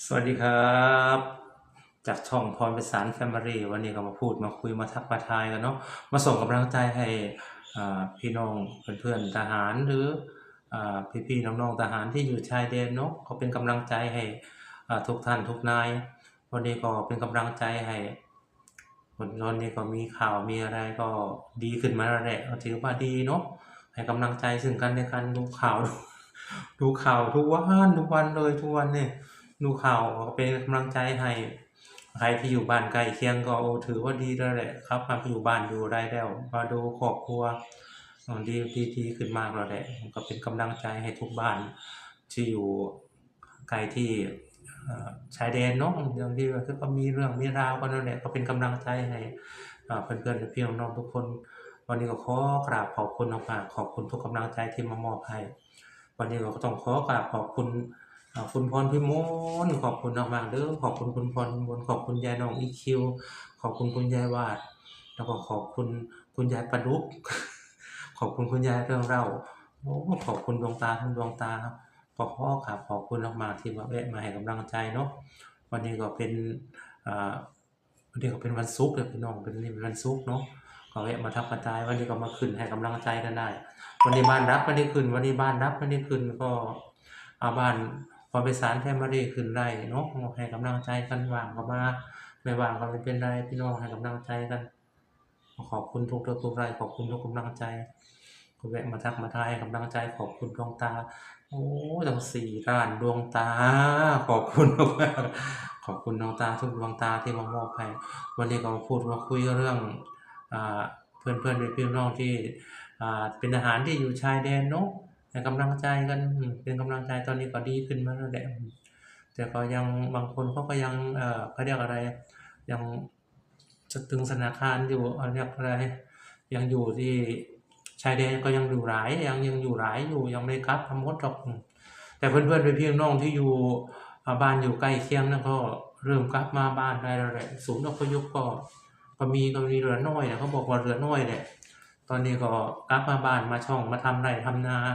สวัสดีครับ จากช่องพรประสานแฟมิลี่วันนี้ก็มาพูดมาคุยมาทักมาทายกันเนาะมาส่งกำลังใจให้พี่น้องเพื่อนๆทหารหรืออพี่ๆน้องๆทหารที่อยู่ชายแดนเนาะเขาเป็นกำลังใจให้ทุกท่านทุกนาย วันนี้ก็เป็นกำลังใจให้วันนี้ก็มีข่าวมีอะไรก็ดีขึ้นมาแล้วแหละถือว่าดีเนาะให้กำลังใจซึ่งกันและกันดูข่าวดูข่าวทุกวันทุกวันเลยทุกวันเนี่ย ดูข่าวก็เป็นกำลังใจให้ใครที่อยู่บ้านใกล้เคียงก็โอ้ถือว่าดีแล้วแหละครับมาอยู่บ้านอยู่ได้แล้วมาดูครอบครัวดีดีดีขึ้นมากแล้วแหละก็เป็นกำลังใจให้ทุกบ้านที่อยู่ไกลที่ชายแดนเนาะอย่างที่ก็มีเรื่องมีราวกันนั่นแหละก็เป็นกำลังใจให้อ่าเพื่อนๆและพี่น้องทุกคน วันนี้ก็ขอกราบขอบคุณมากขอบคุณทุกกำลังใจที่มามอบให้ วันนี้ก็ต้องขอกราบขอบคุณ ขอ่าคุณพรพิมลขอบคุณมากๆเด้อขอบคุณคุณพรพิมลขอบคุณยายน้องอีคิวขอบคุณคุณยายวาด แล้วก็ขอบคุณคุณยายประดุกขอบคุณคุณยายเรื่องเล่าโอ้ขอบคุณดวงตาทั้งดวงตาครับขอขอกราบขอบคุณมากๆที่มาแวะมาให้กำลังใจเนาะวันนี้ก็เป็นอ่าวันนี้ก็เป็นวันศุกร์เลยพี่น้องเป็นนี่เป็นวันศุกร์เนาะก็แวะมาทักกระจายวันนี้ก็มาขึ้นให้กำลังใจกันได้ วันนี้บ้านรับไม่ได้ขึ้นวันนี้บ้านรับไม่ได้ขึ้นก็อาบ้าน พอไปสารแฟมิลี่ขึ้นได้เนาะให้กำลังใจกันว่างก็มาไม่ว่างก็ไม่เป็นไรพี่น้องให้กำลังใจกัน ขอบคุณทุกทุกทุกไรขอบคุณทุกกำลังใจก็แวะมาทักมาทายให้กำลังใจขอบคุณดวงตา โอ้ตั้งสี่ล้านดวงตา ขอบคุณมากขอบคุณดวงตาทุกดวงตาที่มามอบให้วันนี้ก็มาพูดมาคุยเรื่องอ่าเพื่อนเพื่อนๆพี่น้องที่อ่าเป็นทหารที่อยู่ชายแดนเนาะ ให้กำลังใจกันเป็นกำลังใจตอนนี้ก็ดีขึ้นมาแล้วแหละแต่ก็ยังบางคนเขาก็ยังเอ่อเขาเรียกอะไร ยังจะตึงสถานการณ์อยู่เรียกอะไร ยังอยู่ที่ชายแดนก็ยังอยู่หลาย ยังยังอยู่หลายอยู่ยังไม่กลับทั้งหมดหรอกอืมแต่เพื่อนๆพี่น้องที่อยู่บ้านอยู่ใกล้เคียงนั่นก็เริ่มกลับมาบ้านได้แล้วแหละศูนย์อพยพก็ก็มีก็มีเหลือน้อยนะเขาบอกว่าเหลือน้อยแหละตอนนี้ก็กลับมาบ้านมาช่องมาทำไรทำนาอ่า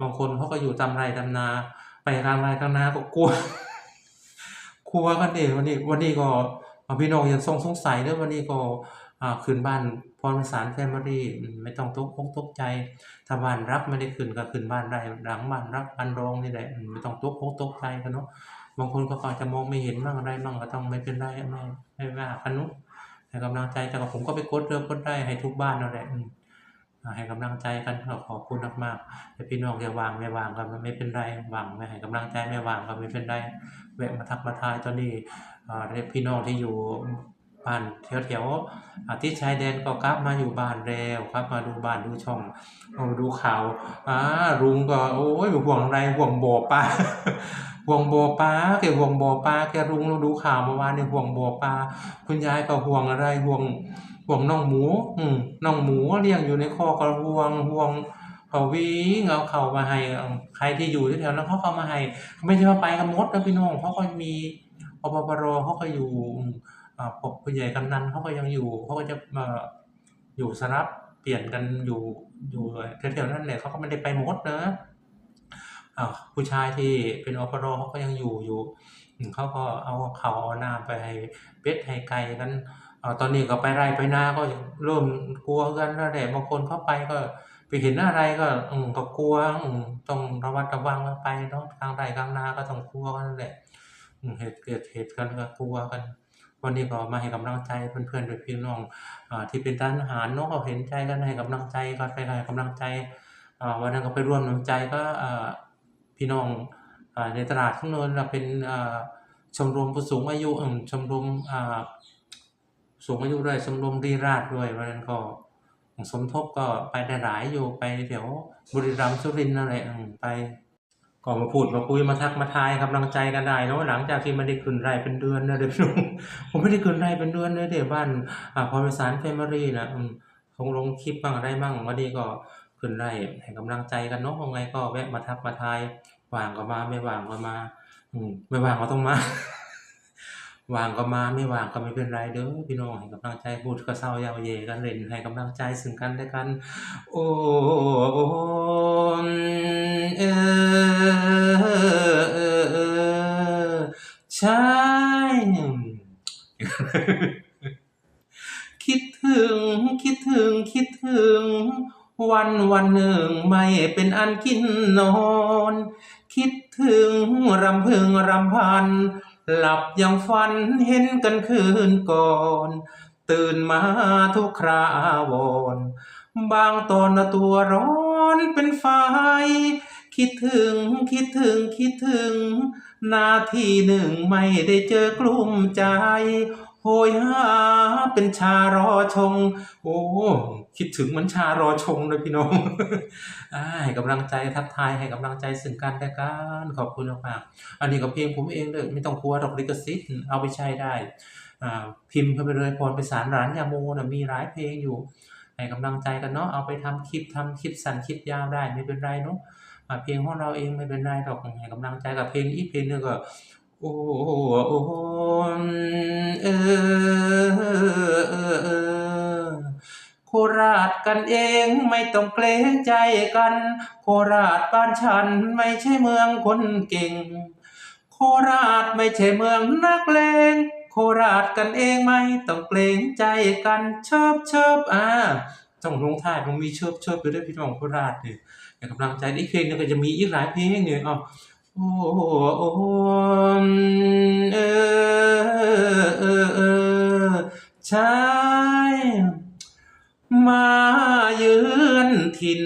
บางคนเขาก็อยู่ทำไร่ทำนา ไปทำไร่ทำนาก็กลัวกลัวกันดิวันนี้วันนี้ก็อ่าพี่น้องยังทรงสงสัยเด้อวันนี้ก็ขึ้นบ้านพรสารแฟมิลี่ไม่ต้องตกอกตกใจถ้าบ้านรับไม่ได้ขึ้นก็ขึ้นบ้านได้หลังบ้านรับบ้านรองนี่แหละไม่ต้องตกอกตกใจกันเนาะบางคนก็อาจจะมองไม่เห็นบ้างอะไรบ้างก็ต้องไม่เป็นไรไม่ไม่ว่ากันเนาะให้กำลังใจแต่กับผมก็ไปกดเริ่มกดได้ให้ทุกบ้านนั่นแหละ ให้กำลังใจกันขอบคุณมากๆแต่พี่น้องอย่าวางไม่วางก็ไม่เป็นไรวางไม่ให้กำลังใจไม่วางก็ไม่เป็นไรแวะมาทักมาทายตอนนี้พี่น้องที่อยู่บ้านแถวๆอาที่ชายแดนก็กลับมาอยู่บ้านแล้วครับ มาดูบ้านดูช่องเอาดูข่าวอ่าลุงก็โอ้ยห่วงอะไรห่วงโบปลาห่วงโบปลาแกห่วงโบปลาแกลุงเราดูข่าวเมื่อวานเนี่ยห่วงโบปลาคุณยายก็ห่วงอะไรห่วง ห่วงน้องหมู อืมน้องหมูเลี้ยงอยู่ในคอกก็ห่วงห่วงเขาวิ่งเอาเขามาให้ใครที่อยู่แถวๆนั้นเขาก็เอามาให้ไม่ใช่ว่าไปกันหมดนะพี่น้องเขาก็มีอปปรเขาก็อยู่อืมอ่าพวกผู้ใหญ่กำนันเขาก็ยังอยู่เขาก็จะเอ่อยู่สลับเปลี่ยนกันอยู่อยู่แถวๆนั้นแหละเขาก็ไม่ได้ไปหมดนะผู้ชายที่เป็นอปรเขาก็ยังอยู่อยู่เขาก็เอาเข่าเอาน้ำไปให้เป็ดให้ไก่กัน อ่อตอนนี้ก็ไปไร่ไปนาก็เริ่มกลัวกันแล้วแหละบางคนเข้าไปก็ไปเห็นอะไรก็อืมก็กลัวอืมต้องระมัดระวังไปเนาะทางไร่ทางนาก็ต้องกลัวกันแหละอืมเหตุเกิดเหตุกันก็กลัวกัน วันนี้ก็มาให้กำลังใจเพื่อนๆด้วยพี่น้องอ่าที่เป็นทหารเนาะก็เห็นใจกันให้กำลังใจกันไปให้กำลังใจอ่าวันนั้นก็ไปร่วมน้ำใจก็อ่าพี่น้องอ่าในตลาดข้างน้นน่ะเป็นอ่าชมรมผู้สูงอายุอืมชมรมอ่า สูงอายุด้วยชมรมรีราชด้วยวันนั้นก็สมทบก็ไปได้หลายอยู่ไปแถวบุรีรัมย์สุรินทร์นั่นแหละอืมไปก็มาพูดมาคุยมาทักมาทายกำลังใจกันได้เนาะหลังจากที่ไม่ได้ขึ้นไรเป็นเดือนนะเดี๋ยวพี่น้องผมไม่ได้ขึ้นไรเป็นเดือนเลยเดี๋ยวบ้านอ่าพรสารแฟมิลี่นะคงลงคลิปบ้างอะไรบ้างวันนี้ก็ขึ้นไรให้กำลังใจกันเนาะยังไงก็แวะมาทักมาทายว่างก็มาไม่ว่างก็มา อืมไม่ว่างก็ต้องมา วางก็มาไม่วางก็ไม่เป็นไรเด้อพี่น้องให้กำลังใจพูดก็เศร้าเยาเยกันเล่นให้กำลังใจซึ่งกันและกัน โอ้เออเออเออใช่คิดถึงคิดถึงคิดถึง วันวันหนึ่งไม่เป็นอันกินนอน คิดถึงรำพึงรำพัน หลับยังฝันเห็นกันคืนก่อน ตื่นมาทุกคราวนบางตอนน่ะตัวร้อนเป็นไฟ คิดถึงคิดถึงคิดถึง นาทีหนึ่งไม่ได้เจอกลุ้มใจ โหยหาเป็นชารอชง โอ้คิดถึงเหมือนชารอชงเลยพี่น้องให้กำลังใจทักทายให้กำลังใจซึ่งกันและกันขอบคุณมากๆอันนี้ก็เพลงผมเองเด้อไม่ต้องกลัวดอกลิขสิทธิ์เอาไปใช้ได้พิมพ์เข้าไปเลยพรไพศาลร้านยาโมน่ะมีหลายเพลงอยู่ให้กำลังใจกันเนาะเอาไปทำคลิปทำคลิปสั้นคลิปยาวได้ไม่เป็นไรเนาะเพลงของเราเองไม่เป็นไรดอกให้กำลังใจกับเพลงอีกเพลงนึงก็ โอ้โอ้เออโคราชกันเองไม่ต้องเกรงใจกัน โคราชบ้านฉันไม่ใช่เมืองคนเก่ง โคราชไม่ใช่เมืองนักเลงโคราชกันเองไม่ต้องเกรงใจกันเชิบเชิบอ่าต้องลงท้ายต้องมีเชิบเชิบอยู่ด้วยพี่น้องโคราชนี่ให้กำลังใจอีกเพลงนึ่งก็จะมีอีกหลายเพลงเนี่ยอ้าว โอ้เออเออเออใช่มาเยือนถิ่น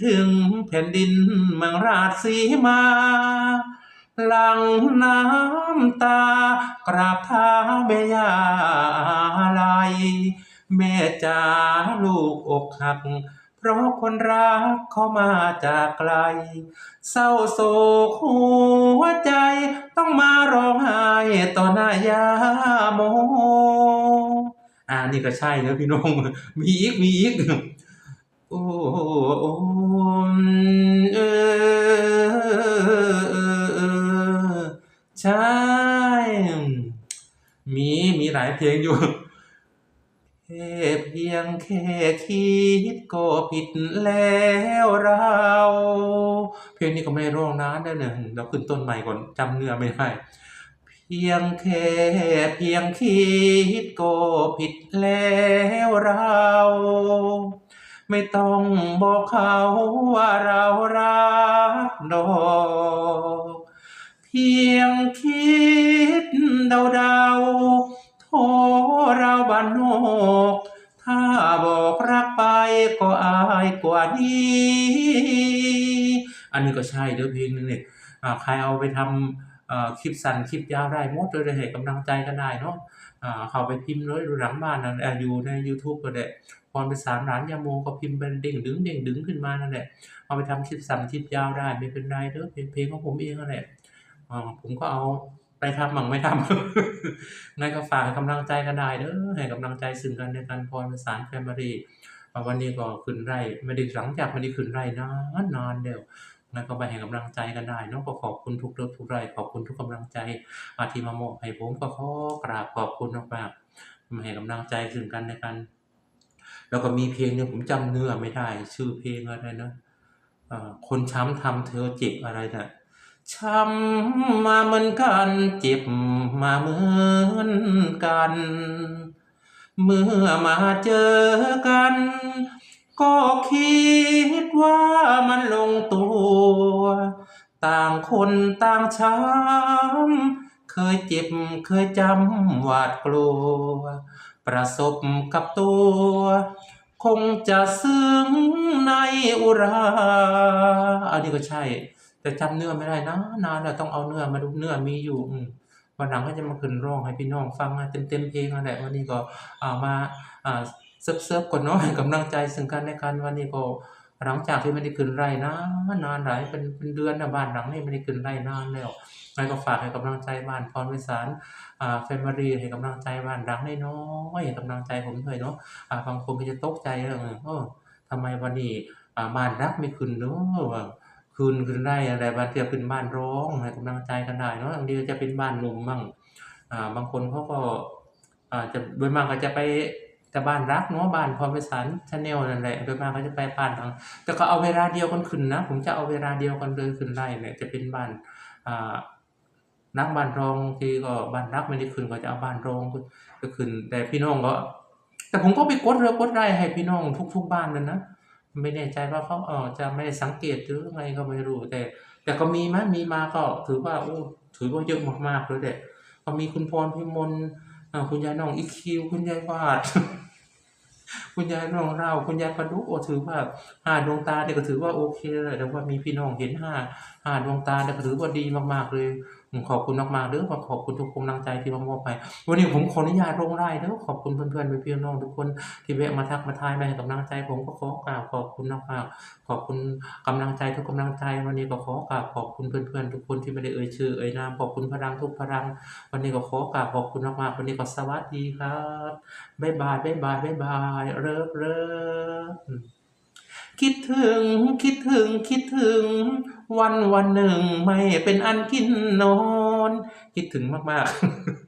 ถึงแผ่นดินเมืองราชสีมาหลังน้ำตากราบเท้าแม่ย่าลัยแม่จ๋าลูกอกหัก เพราะคนรักเขามาจากไกล เศร้าโศกหัวใจต้องมาร้องไห้ต่อหน้ายาโมอ่านี่ก็ใช่แล้วพี่น้อง มีอีกมีอีกโอ้โอ้เออใช่ มีมีหลายเพลงอยู่ แค่เพียงแค่คิดก็ผิดแล้วเราเพลงนี้ก็ไม่ร้องนานแล้วเนี่ยเดี๋ยวขึ้นต้นใหม่ก่อนจำเนื้อไม่ได้เพียงแค่เพียงคิดก็ผิดแล้วเรา ไม่ต้องบอกเขาว่าเรารักดอกเพียงคิดเดาๆ โธ่เราบ้านนอกถ้าบอกรักไปก็อายกว่านี้ อันนี้ก็ใช่เด้อเพลงนึงเนี่ยใครเอาไปทำคลิปสั้นคลิปยาวได้หมดเลยให้กำลังใจกันได้เนาะอ่าเขาไปพิมพ์เลยหลังบ้านนั่นเอ่ออยู่ในยูทูบก็ได้พรไพศาลร้านยาโมก็พิมพ์เป็นเด้งดึงเด้งดึงขึ้นมานั่นแหละเอาไปทำคลิปสั้นคลิปยาวได้ไม่เป็นไรเด้อเพลงเพลงของผมเองนั่นแหละผมก็เอา ไปทำมั่งไม่ทำไงก็ฝากกำลังใจกันได้เด้อให้กำลังใจซึ่งกันและกันพรไพศาล Family อ่วันนี้ก็ขึ้นไร่ไม่ได้หลังจากไม่ได้ขึ้นไร่นานนานแล้วงั้นก็ไปให้กำลังใจกันได้เนาะก็ขอบคุณทุกเลิฟทุกไร่ขอบคุณทุกกำลังใจ อาที่มาโมให้ผมก็ขอกราบขอบคุณมากๆมาให้กำลังใจซึ่งกันและกันแล้วก็มีเพลงหนึ่งผมจำเนื้อไม่ได้ ชื่อเพลงอะไรนะคนช้ำทำเธอเจ็บอะไรน่ะ ช้ำมาเหมือนกันเจ็บมาเหมือนกัน เมื่อมาเจอกัน ก็คิดว่ามันลงตัว ต่างคนต่างช้ำเคยเจ็บเคยจำหวาดกลัว ประสบกับตัว คงจะซึ้งในอุรา อันนี้ก็ใช่ แต่จำเนื้อไม่ได้นะนานแล้วต้องเอาเนื้อมาดูเนื้อมีอยู่อืวันหลังก็จะมาขึ้นร้องให้พี่น้องฟังให้เต็มเพลงนั่นแหละวันนี้ก็อ่ามาอ่าเซิร์ฟก่อนเนาะให้กำลังใจซึ่งกันและกันวันนี้ก็หลังจากที่ไม่ได้ขึ้นไร่นานานหลายเป็นเป็นเดือนแล้วบ้านหลังนี้ไม่ได้ขึ้นไร่นานแล้วงั้นก็ฝากให้กำลังใจบ้านพรไพศาลอ่า Family ให้กำลังใจบ้านหลังน้อยๆให้กำลังใจผมด้วยเนาะบางคนก็จะตกใจเออเออทำไมวันนี้บ้านรักไม่ขึ้นเนาะ คืนคืนได้อะไรบางทีเป็นบ้านร้องให้กำลังใจกันได้เนาะบางทีจะเป็นบ้านหนุ่มมั่งอ่าบางคนเขาก็อ่าจะโดยมากก็จะไปแต่บ้านรักเนาะบ้านพรไพศาลชาแนลนั่นแหละโดยมากก็จะไปบ้านทางแต่ก็เอาเวลาเดียวกันขึ้นนะ ผมจะเอาเวลาเดียวกันเลยขึ้นได้เนี่ยจะเป็นบ้านอ่านักบ้านรองทีก็บ้านรักไม่ได้ขึ้นก็จะเอาบ้านรองก็ขึ้น แต่พี่น้องก็ แต่ผมก็ไปกดเรือกดไร่ให้พี่น้องทุก ๆ บ้านนั่นนะ ไม่แน่ใจว่าเขาเอ่อจะไม่ได้สังเกตหรือไงก็ไม่รู้แต่ แต่ก็มีมั้ยมีมาก็ถือว่าโอ้ถือว่าเยอะมากๆเลยแหละก็มีคุณพรพิมลคุณยายน้องอีคิว คุณยายวาด คุณยายน้องเรา คุณยายประดุโอถือว่า5ดวงตาเนี่ยก็ถือว่าโอเคแล้วแต่ว่ามีพี่น้องเห็น5 5ดวงตาเนี่ยก็ถือว่าดีมากๆเลย อืมขอบคุณมากๆเด้อขอขอบคุณทุกกำลังใจที่มามอบให้วันนี้ผมขออนุญาตลงไลน์เด้อขอบคุณเพื่อนๆพี่ๆน้องทุกคนที่แวะมาทักมาทายมาให้กำลังใจ ผมก็ขอกราบขอบคุณมากๆขอบคุณกำลังใจทุกกำลังใจ วันนี้ก็ขอกราบขอบคุณเพื่อนๆทุกคนที่ไม่ได้เอ่ยชื่อเอ่ยนามขอบคุณพลังทุกพลัง วันนี้ก็ขอกราบขอบคุณมากๆวันนี้ก็สวัสดีครับบ๊ายบายบ๊ายบายบ๊ายบายเลิฟๆอืม คิดถึงคิดถึงคิดถึง วันวันหนึ่งไม่เป็นอันกินนอน คิดถึงมากๆ